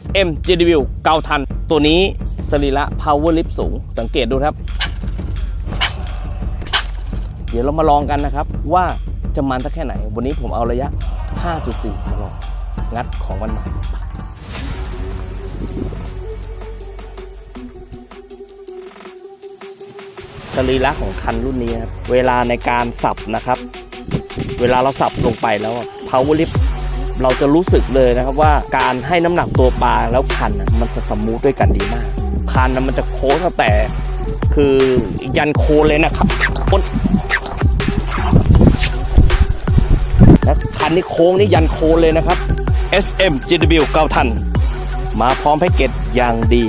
SM GW เกาทัน ตัวนี้สรีระ power lift สูง สังเกตดูครับ เดี๋ยวเรามาลองกันนะครับ ว่าจะมันสักแค่ไหน วันนี้ผมเอาระยะ 5.4มาลองงัดของมันใหม่สรีระของคันรุ่นนี้ครับ เวลาในการสับนะครับ เวลาเราสับลงไปแล้ว power lift เราจะรู้สึกเลยนะครับว่าการให้น้ำหนักตัวปลาแล้วคันมันจะสมูทด้วยกันดีมากคันนะมันจะโค้งตั้งแต่ คือยันโคนเลยนะครับบนและคันนี้โค้งนี่ยันโคนเลยนะครับ SM GW 9ทันมาพร้อมแพ็กเกจอย่างดี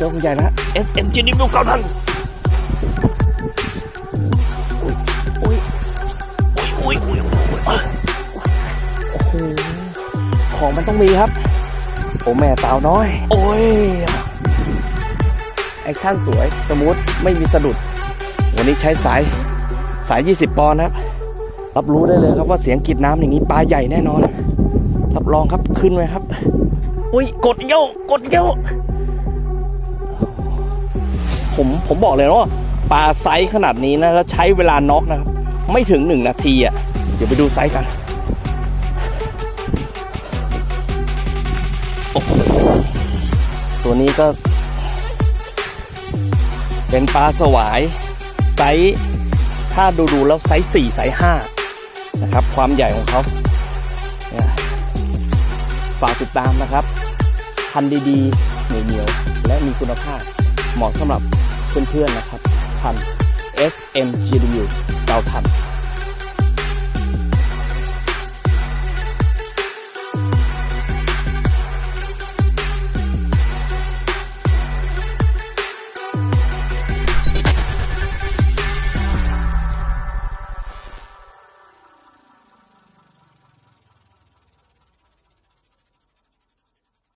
เจ้าคุณใหญ่นะ SM GW 9ทันอุ้ยอุ้ยอุ้ยอุ้ยอุ้ยอุ้ยโอ้โหของมันต้องมีครับ โอ้แม่สาวน้อย โอ้ย แอคชั่นสวย สมูท ไม่มีสะดุด วันนี้ใช้สายสาย 20 ปอนด์นะครับ รับรู้ได้เลยครับว่าเสียงกรีดน้ำอย่างนี้ปลาใหญ่แน่นอน รับรองครับขึ้นไว้ครับ อุ้ยกดโยกกดโยก ผมผมบอกเลยว่าปลาไซส์ขนาดนี้นะแล้วใช้เวลาน็อกนะครับไม่ถึงหนึ่งนาทีอะเดี๋ยวไปดูไซส์กันตัวนี้ก็ เป็นปลาสวายไซส์ถ้าดูดูๆแล้วไซส์สี่ไซส์ห้านะครับ ความใหญ่ของเขานะฝากติดตามนะครับ พันดีๆเหนียวๆและมีคุณภาพเหมาะสำหรับ เพื่อนๆนะครับทำ SMGW เราทำ